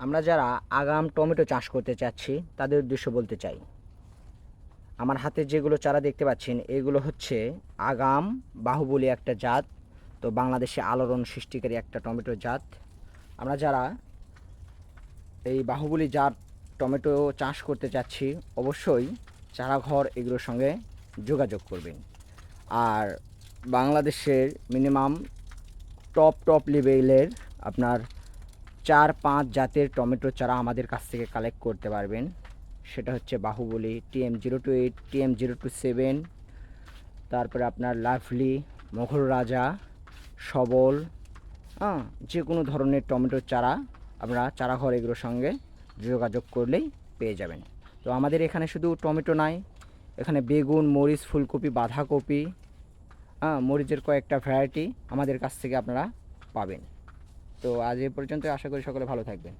আমরা যারা আগাম টমেটো চাষ করতে চাচ্ছি, তাদের উদ্দেশ্য বলতে চাই। আমার হাতে যেগুলো চারা দেখতে পাচ্ছেন, এগুলো হচ্ছে আগাম বাহুবলী একটা জাত, তো বাংলাদেশে আলোড়ন সৃষ্টিকারী একটা টমেটো জাত। আমরা যারা এই বাহুবলী জাত টমেটো চাষ করতে চাচ্ছি, অবশ্যই চারাঘর এগুলোর সঙ্গে যোগাযোগ করবেন। আর বাংলাদেশের মিনিমাম টপ টপ লেভেলের আপনার চার পাঁচ জাতের টমেটো চারা আমাদের কাছ থেকে কালেক্ট করতে পারবেন। সেটা হচ্ছে Bahubali TM zero two eight TM zero two seven তারপরে আপনার লাভলি, মোঘল রাজা, সবল হ্যাঁ যে কোনো ধরনের টমেটোর চারা আমরা চারাঘর এগুলোর সঙ্গে যোগাযোগ করলেই পেয়ে যাবেন। তো আমাদের এখানে শুধু টমেটো নাই, এখানে বেগুন, মরিচ, ফুলকপি, বাঁধাকপি হ্যাঁ মরিচের কয়েকটা ভ্যারাইটি আমাদের কাছ থেকে আপনারা পাবেন। তো আজ এ পর্যন্ত আশা করি সকলে ভালো থাকবেন।